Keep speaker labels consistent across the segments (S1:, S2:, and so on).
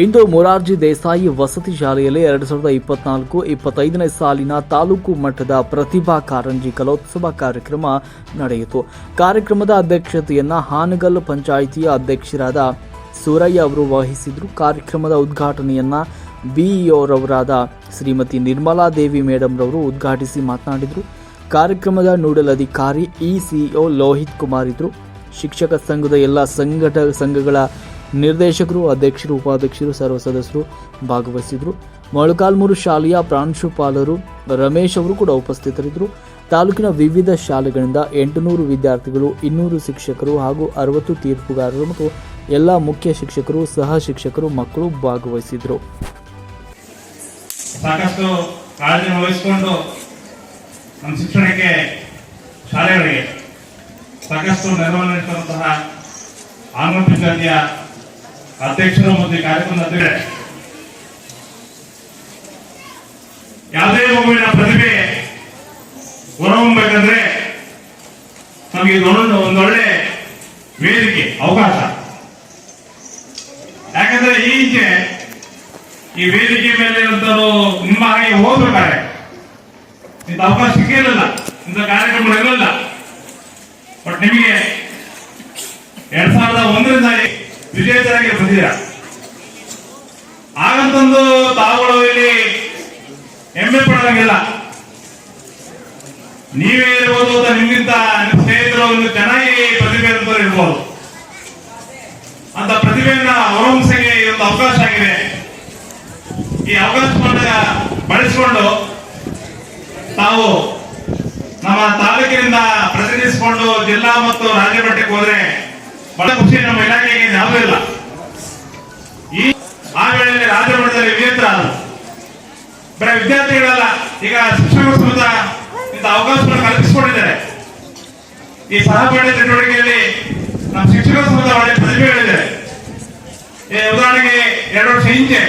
S1: ಇಂದು ಮೊರಾರ್ಜಿ ದೇಸಾಯಿ ವಸತಿ ಶಾಲೆಯಲ್ಲಿ ಎರಡು ಸಾವಿರದ ಇಪ್ಪತ್ನಾಲ್ಕು ಇಪ್ಪತ್ತೈದನೇ ಸಾಲಿನ ತಾಲೂಕು ಮಟ್ಟದ ಪ್ರತಿಭಾ ಕಾರಂಜಿ ಕಲೋತ್ಸವ ಕಾರ್ಯಕ್ರಮ ನಡೆಯಿತು. ಕಾರ್ಯಕ್ರಮದ ಅಧ್ಯಕ್ಷತೆಯನ್ನ ಹಾನಗಲ್ ಪಂಚಾಯಿತಿಯ ಅಧ್ಯಕ್ಷರಾದ ಸೂರಯ್ಯ ಅವರು ವಹಿಸಿದ್ರು. ಕಾರ್ಯಕ್ರಮದ ಉದ್ಘಾಟನೆಯನ್ನ ಬಿಇಒರವರಾದ ಶ್ರೀಮತಿ ನಿರ್ಮಲಾ ದೇವಿ ಮೇಡಮ್ ರವರು ಉದ್ಘಾಟಿಸಿ ಮಾತನಾಡಿದರು. ಕಾರ್ಯಕ್ರಮದ ನೋಡಲ್ ಅಧಿಕಾರಿ ಇಸಿಒ ಸಿಒ ಲೋಹಿತ್ ಕುಮಾರ್ ಇದ್ರು. ಶಿಕ್ಷಕ ಸಂಘದ ಎಲ್ಲ ಸಂಘಟ ಸಂಘಗಳ ನಿರ್ದೇಶಕರು, ಅಧ್ಯಕ್ಷರು, ಉಪಾಧ್ಯಕ್ಷರು ಸರ್ವ ಸದಸ್ಯರು ಭಾಗವಹಿಸಿದ್ರು. ಮೊಳಕಾಲ್ಮೂರು ಶಾಲೆಯ ಪ್ರಾಂಶುಪಾಲರು ರಮೇಶ್ ಅವರು ಕೂಡ ಉಪಸ್ಥಿತರಿದ್ದರು. ತಾಲೂಕಿನ ವಿವಿಧ ಶಾಲೆಗಳಿಂದ ಎಂಟುನೂರು ವಿದ್ಯಾರ್ಥಿಗಳು, ಇನ್ನೂರು ಶಿಕ್ಷಕರು ಹಾಗೂ ಅರವತ್ತು ತೀರ್ಪುಗಾರರು ಮತ್ತು ಎಲ್ಲ ಮುಖ್ಯ ಶಿಕ್ಷಕರು, ಸಹ ಶಿಕ್ಷಕರು, ಮಕ್ಕಳು ಭಾಗವಹಿಸಿದ್ರು.
S2: ಸಾಕಷ್ಟು ಕಾಳಜಿ ವಹಿಸಿಕೊಂಡು ನಮ್ಮ ಶಿಕ್ಷಣಕ್ಕೆ ಶಾಲೆಗಳಿಗೆ ಸಾಕಷ್ಟು ನೆರವನ್ನು ಆಂಗ್ಲ ಪಂಚಾಯತಿಯ ಅಧ್ಯಕ್ಷರು ಮತ್ತು ಕಾರ್ಯಕ್ರಮದ ಯಾವುದೇ ಮಗುವಿನ ಪ್ರತಿಭೆ ಹೊರಹೊಮ್ಮಬೇಕಂದ್ರೆ ನಮಗೆ ಇದೊಂದು ಒಂದೊಳ್ಳೆ ವೇದಿಕೆ, ಅವಕಾಶ. ಯಾಕಂದ್ರೆ ಈಚೆ ಈ ವೇದಿಕೆ ಮೇಲೆ ನಿಮ್ಮ ಹಾಗೆ ಹೋಗ್ಬೇಕಾರೆ ಇಂಥ ಅವಕಾಶ ಸಿಕ್ಕಿರಲಿಲ್ಲ, ಇಂಥ ಕಾರ್ಯಕ್ರಮಗಳು ಇರಲಿಲ್ಲ. ಬಟ್ ನಿಮಗೆ ಎರಡ್ ಸಾವಿರದ ಒಂದರಿಂದ ವಿಜೇತರಾಗಿ ಬಂದಿದ್ದೀರಾ ಆಗಂತಂದು ತಾವುಗಳು ಇಲ್ಲಿ ಹೆಮ್ಮೆ ಪಡೋದಂಗಿಲ್ಲ ನೀವೇ ಇರ್ಬೋದು ಅಂತ ನಿಮ್ಗಿಂತ ನಿಮ್ಮ ಸ್ನೇಹಿತರು ಒಂದು ಚೆನ್ನಾಗಿ ಪ್ರತಿಭೆ ಇರಬಹುದು ಅಂತ ಪ್ರತಿಭೆಯನ್ನ ಅವಲಂಬಿಸಕ್ಕೆ ಈ ಒಂದು ಅವಕಾಶ ಆಗಿದೆ. ಈ ಅವಕಾಶವನ್ನ ಬಳಸಿಕೊಂಡು ತಾವು ನಮ್ಮ ತಾಲೂಕಿನಿಂದ ಪ್ರತಿನಿಧಿಸಿಕೊಂಡು ಜಿಲ್ಲಾ ಮತ್ತು ರಾಜ್ಯ ಮಟ್ಟಕ್ಕೆ ಹೋದ್ರೆ ಬಹಳ ಖುಷಿ ನಮ್ಮ ಇಲಾಖೆಗೆ ಯಾವುದೂ ಇಲ್ಲ. ಈ ಆ ವೇಳೆಯಲ್ಲಿ ರಾಜ್ಯ ಮಟ್ಟದಲ್ಲಿ ವಿಜೇತರಾದರು ಬರೀ ವಿದ್ಯಾರ್ಥಿಗಳಲ್ಲ, ಈಗ ಶಿಕ್ಷಕರು ಸಮೇತ ಇಂಥ ಅವಕಾಶವನ್ನು ಕಲ್ಪಿಸಿಕೊಂಡಿದ್ದಾರೆ. ಈ ಸಹಪಾಠಿ ಚಟುವಟಿಕೆಯಲ್ಲಿ ನಮ್ಮ ಶಿಕ್ಷಕರು ಸಮೇತ ಒಳ್ಳೆ ಪ್ರತಿಭೆಗಳಿದ್ದಾರೆ ಈ ಉದಾಹರಣೆಗೆ ಎರಡು ವರ್ಷ ಹಿಂದೆ,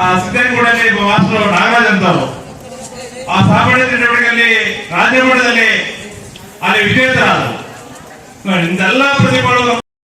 S2: ಆ ಸಿದ್ದನಗೂಡಲ್ಲಿ ಮಾಸ್ಟರ್ ನಾಗರಾಜ್ ಅಂತವರು. ಆ ಸಹಪಾಠಿ ಚಟುವಟಿಕೆಯಲ್ಲಿ ರಾಜ್ಯ ಮಟ್ಟದಲ್ಲಿ ಅಲ್ಲಿ ವಿಜೇತರಾದರು ಇಂದೆಲ್ಲ ಪ್ರತಿಭೆಗಳು